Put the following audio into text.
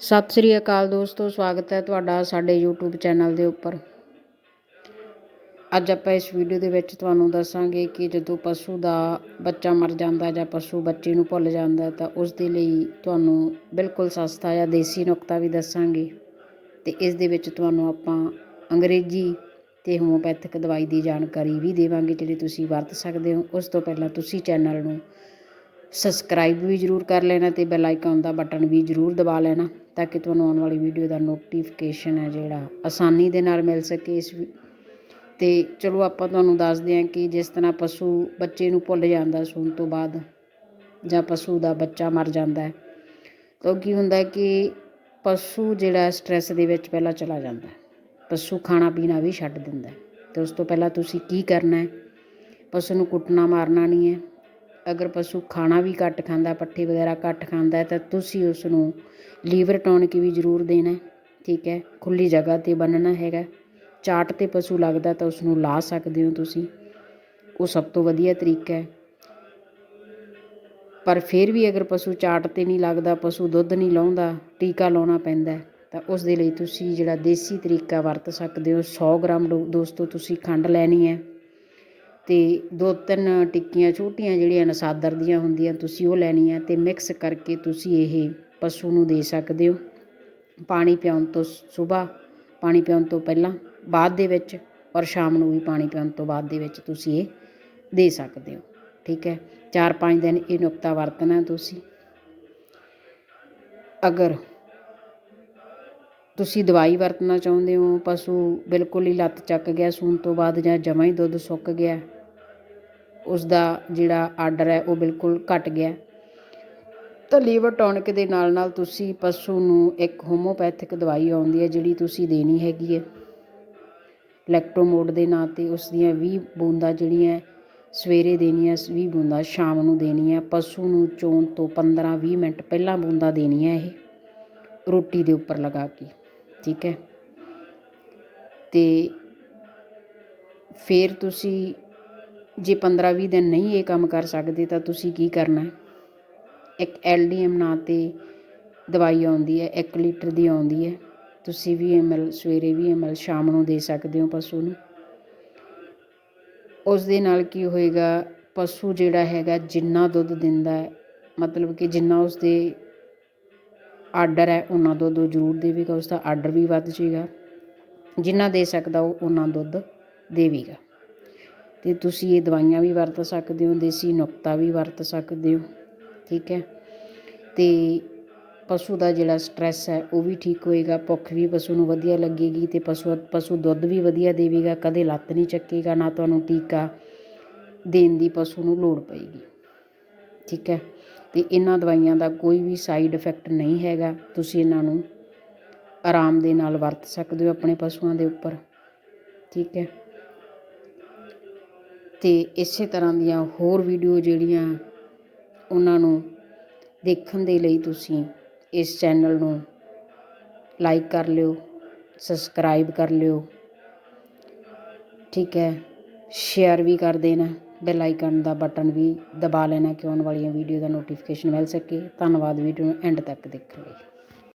ਸਤਿ ਸ੍ਰੀ ਅਕਾਲ ਦੋਸਤੋ, ਸਵਾਗਤ ਹੈ ਤੁਹਾਡਾ ਸਾਡੇ YouTube ਚੈਨਲ ਦੇ ਉੱਪਰ। ਅੱਜ ਆਪਾਂ ਇਸ ਵੀਡੀਓ ਦੇ ਵਿੱਚ ਤੁਹਾਨੂੰ ਦੱਸਾਂਗੇ ਕਿ ਜਦੋਂ ਪਸ਼ੂ ਦਾ ਬੱਚਾ ਮਰ ਜਾਂਦਾ ਜਾਂ ਪਸ਼ੂ ਬੱਚੇ ਨੂੰ ਭੁੱਲ ਜਾਂਦਾ ਤਾਂ ਉਸ ਦੇ ਲਈ ਤੁਹਾਨੂੰ ਬਿਲਕੁਲ ਸਸਤਾ ਜਾਂ ਦੇਸੀ ਨੁਕਤਾ ਵੀ ਦੱਸਾਂਗੇ ਤੇ ਇਸ ਦੇ ਵਿੱਚ ਤੁਹਾਨੂੰ ਆਪਾਂ ਅੰਗਰੇਜ਼ੀ ਤੇ ਹੋਮੋਪੈਥਿਕ ਦਵਾਈ ਦੀ ਜਾਣਕਾਰੀ ਵੀ ਦੇਵਾਂਗੇ, ਜਿਹੜੀ ਤੁਸੀਂ ਵਰਤ ਸਕਦੇ ਹੋ। ਉਸ ਤੋਂ ਪਹਿਲਾਂ ਤੁਸੀਂ ਚੈਨਲ ਨੂੰ ਸਬਸਕ੍ਰਾਈਬ ਵੀ ਜ਼ਰੂਰ ਕਰ ਲੈਣਾ ਤੇ ਬੈਲ ਆਈਕਨ ਦਾ ਬਟਨ ਵੀ ਜ਼ਰੂਰ ਦਬਾ ਲੈਣਾ। ਤਾਂ ਕਿ ਤੁਹਾਨੂੰ ਆਉਣ ਵਾਲੀ ਵੀਡੀਓ ਦਾ ਨੋਟੀਫਿਕੇਸ਼ਨ ਹੈ ਜਿਹੜਾ ਆਸਾਨੀ ਦੇ ਨਾਲ ਮਿਲ ਸਕੇ ਇਸ ਅਤੇ ਚਲੋ ਆਪਾਂ ਤੁਹਾਨੂੰ ਦੱਸਦੇ ਹਾਂ ਕਿ ਜਿਸ ਤਰ੍ਹਾਂ ਪਸ਼ੂ ਬੱਚੇ ਨੂੰ ਭੁੱਲ ਜਾਂਦਾ ਸੂਣ ਤੋਂ ਬਾਅਦ ਜਾਂ ਪਸ਼ੂ ਦਾ ਬੱਚਾ ਮਰ ਜਾਂਦਾ ਹੈ, ਤਾਂ ਕੀ ਹੁੰਦਾ ਕਿ ਪਸ਼ੂ ਜਿਹੜਾ ਸਟ੍ਰੈਸ ਦੇ ਵਿੱਚ ਪਹਿਲਾਂ ਚਲਾ ਜਾਂਦਾ ਪਸ਼ੂ ਖਾਣਾ ਪੀਣਾ ਵੀ ਛੱਡ ਦਿੰਦਾ ਹੈ। ਤੇ ਉਸ ਤੋਂ ਪਹਿਲਾਂ ਤੁਸੀਂ ਕੀ ਕਰਨਾ ਹੈ? ਪਸ਼ੂ ਨੂੰ ਕੁੱਟਣਾ, ਮਾਰਨਾ ਨਹੀਂ ਹੈ। ਅਗਰ ਪਸ਼ੂ ਖਾਣਾ ਵੀ ਘੱਟ ਖਾਂਦਾ, ਪੱਠੇ ਵਗੈਰਾ ਘੱਟ ਖਾਂਦਾ ਤਾਂ ਤੁਸੀਂ ਉਸ ਨੂੰ ਲੀਵਰ ਟੌਨਿਕ ਵੀ ਜ਼ਰੂਰ ਦੇਣਾ ਠੀਕ ਹੈ? ਖੁੱਲ੍ਹੀ ਜਗ੍ਹਾ 'ਤੇ ਬੰਨਣਾ ਹੈਗਾ ਚਾਟ ਤੇ ਪਸ਼ੂ ਲੱਗਦਾ ਤਾਂ ਉਸ ਨੂੰ ਲਾ ਸਕਦੇ ਹੋ ਤੁਸੀਂ। ਉਹ ਸਭ ਤੋਂ ਵਧੀਆ ਤਰੀਕਾ ਹੈ। ਪਰ ਫਿਰ ਵੀ ਅਗਰ ਪਸ਼ੂ ਚਾਟ ਤੇ ਨਹੀਂ ਲੱਗਦਾ, ਪਸ਼ੂ ਦੁੱਧ ਨਹੀਂ ਲਾਉਂਦਾ, ਟੀਕਾ ਲਾਉਣਾ ਪੈਂਦਾ ਤਾਂ ਉਸ ਦੇ ਲਈ ਤੁਸੀਂ ਜਿਹੜਾ ਦੇਸੀ ਤਰੀਕਾ ਵਰਤ ਸਕਦੇ ਹੋ 100 ਗ੍ਰਾਮ ਦੋ- ਦੋਸਤੋ, ਤੁਸੀਂ ਖੰਡ ਲੈਣੀ ਹੈ। ਅਤੇ ਦੋ ਤਿੰਨ ਟਿੱਕੀਆਂ ਛੋਟੀਆਂ ਜਿਹੜੀਆਂ ਨਸਾਦਰ ਦੀਆਂ ਹੁੰਦੀਆਂ, ਤੁਸੀਂ ਉਹ ਲੈਣੀਆਂ ਅਤੇ ਮਿਕਸ ਕਰਕੇ ਤੁਸੀਂ ਇਹ ਪਸ਼ੂ ਨੂੰ ਦੇ ਸਕਦੇ ਹੋ। ਪਾਣੀ ਪਿਆਉਣ ਤੋਂ ਸਵੇਰ ਪਾਣੀ ਪਿਆਉਣ ਤੋਂ ਪਹਿਲਾਂ, ਬਾਅਦ ਦੇ ਵਿੱਚ ਔਰ ਸ਼ਾਮ ਨੂੰ ਵੀ ਪਾਣੀ ਪਿਆਉਣ ਤੋਂ ਬਾਅਦ ਦੇ ਵਿੱਚ ਤੁਸੀਂ ਇਹ ਦੇ ਸਕਦੇ ਹੋ। ਠੀਕ ਹੈ? 4-5 ਦਿਨ ਇਹ ਨੁਕਤਾ ਵਰਤਣਾ ਤੁਸੀਂ। ਅਗਰ ਤੁਸੀਂ ਦਵਾਈ ਵਰਤਣਾ ਚਾਹੁੰਦੇ ਹੋ, ਪਸ਼ੂ ਬਿਲਕੁਲ ਹੀ ਲੱਤ ਚੱਕ ਗਿਆ, ਸੂਣ ਤੋਂ ਬਾਅਦ ਜਾਂ ਜਮਾਂ ਹੀ ਦੁੱਧ ਸੁੱਕ ਗਿਆ ਉਸਦਾ ਜਿਹੜਾ ਆਡਰ ਹੈ, ਉਹ ਬਿਲਕੁਲ ਘਟ ਗਿਆ। ਤਾਂ ਲੀਵਰ ਟੌਨਿਕ ਦੇ ਨਾਲ ਨਾਲ ਤੁਸੀਂ ਪਸ਼ੂ ਨੂੰ ਇੱਕ ਹੋਮੋਪੈਥਿਕ ਦਵਾਈ ਆਉਂਦੀ ਹੈ, ਜਿਹੜੀ ਤੁਸੀਂ ਦੇਣੀ ਹੈਗੀ ਹੈ। ਲੈਕਟੋਮੋਡ ਦੇ ਨਾਂ ਤੇ ਉਸ ਦੀਆਂ 20 ਬੂੰਦਾਂ ਜਿਹੜੀਆਂ ਸਵੇਰੇ ਦੇਣੀਆਂ 20 ਬੂੰਦਾਂ ਸ਼ਾਮ ਨੂੰ ਦੇਣੀਆਂ, ਪਸ਼ੂ ਨੂੰ ਚੋਣ ਤੋਂ 15-20 ਮਿੰਟ ਪਹਿਲਾਂ ਬੂੰਦਾਂ ਦੇਣੀਆਂ ਇਹ, ਰੋਟੀ ਦੇ ਉੱਪਰ ਲਗਾ ਕੇ, ਠੀਕ ਹੈ। ਤੇ ਫਿਰ ਤੁਸੀਂ ਜੇ 15-20 ਦਿਨ ਨਹੀਂ ਇਹ ਕੰਮ ਕਰ ਸਕਦੇ ਤਾਂ ਤੁਸੀਂ ਕੀ ਕਰਨਾ? ਹੈ ਇੱਕ ਐਲਡੀਐਮ ਨਾਂ ਤੇ ਦਵਾਈ ਆਉਂਦੀ ਹੈ 1 ਲੀਟਰ ਦੀ ਆਉਂਦੀ ਹੈ। ਤੁਸੀਂ 20 ml ਸਵੇਰੇ 20 ml ਸ਼ਾਮ ਨੂੰ ਦੇ ਸਕਦੇ ਹੋ ਪਸ਼ੂ ਨੂੰ। ਉਸ ਦੇ ਨਾਲ ਕੀ ਹੋਏਗਾ? ਪਸ਼ੂ ਜਿਹੜਾ ਹੈਗਾ ਜਿੰਨਾ ਦੁੱਧ ਦਿੰਦਾ ਹੈ, ਮਤਲਬ ਕਿ ਜਿੰਨਾ ਉਸ ਦੇ ਆਰਡਰ ਹੈ, ਉਹਨਾਂ ਦੁੱਧ ਉਹ ਜ਼ਰੂਰ ਦੇਵੇਗਾ ਉਸ ਦਾ ਆਰਡਰ ਵੀ ਵੱਧ ਜਾਏਗਾ। ਜਿੰਨਾ ਦੇ ਸਕਦਾ ਉਹ, ਉਹਨਾਂ ਦੁੱਧ ਦੇਵੇਗਾ। ਅਤੇ ਤੁਸੀਂ ਇਹ ਦਵਾਈਆਂ ਵੀ ਵਰਤ ਸਕਦੇ ਹੋ, ਦੇਸੀ ਨੁਕਤਾ ਵੀ ਵਰਤ ਸਕਦੇ ਹੋ, ਠੀਕ ਹੈ। ਅਤੇ ਪਸ਼ੂ ਦਾ ਜਿਹੜਾ ਸਟਰੈਸ ਹੈ, ਉਹ ਵੀ ਠੀਕ ਹੋਏਗਾ, ਭੁੱਖ ਵੀ ਪਸ਼ੂ ਨੂੰ ਵਧੀਆ ਲੱਗੇਗੀ ਅਤੇ ਪਸ਼ੂ ਪਸ਼ੂ ਦੁੱਧ ਵੀ ਵਧੀਆ ਦੇਵੇਗਾ, ਕਦੇ ਲੱਤ ਨਹੀਂ ਚੱਕੇਗਾ, ਨਾ ਤੁਹਾਨੂੰ ਟੀਕਾ ਦੇਣ ਦੀ ਪਸ਼ੂ ਨੂੰ ਲੋੜ ਪਏਗੀ, ਠੀਕ ਹੈ। ਅਤੇ ਇਹਨਾਂ ਦਵਾਈਆਂ ਦਾ ਕੋਈ ਵੀ ਸਾਈਡ ਇਫੈਕਟ ਨਹੀਂ ਹੈਗਾ, ਤੁਸੀਂ ਇਹਨਾਂ ਨੂੰ ਆਰਾਮ ਦੇ ਨਾਲ ਵਰਤ ਸਕਦੇ ਹੋ ਆਪਣੇ ਪਸ਼ੂਆਂ ਦੇ ਉੱਪਰ, ਠੀਕ ਹੈ। ਅਤੇ ਇਸੇ ਤਰ੍ਹਾਂ ਦੀਆਂ ਹੋਰ ਵੀਡੀਓ ਜਿਹੜੀਆਂ ਉਹਨਾਂ ਨੂੰ ਦੇਖਣ ਦੇ ਲਈ ਤੁਸੀਂ ਇਸ ਚੈਨਲ ਨੂੰ ਲਾਈਕ ਕਰ ਲਿਓ, ਸਬਸਕ੍ਰਾਈਬ ਕਰ ਲਿਓ। ਠੀਕ ਹੈ ਸ਼ੇਅਰ ਵੀ ਕਰ ਦੇਣਾ ਬੈਲ ਆਈਕਨ ਦਾ ਬਟਨ ਵੀ ਦਬਾ ਲੈਣਾ ਕਿ ਆਉਣ ਵਾਲੀਆਂ ਵੀਡੀਓ ਦਾ ਨੋਟੀਫਿਕੇਸ਼ਨ ਮਿਲ ਸਕੇ। ਧੰਨਵਾਦ, ਵੀਡੀਓ ਨੂੰ ਐਂਡ ਤੱਕ ਦੇਖਣ ਲਈ।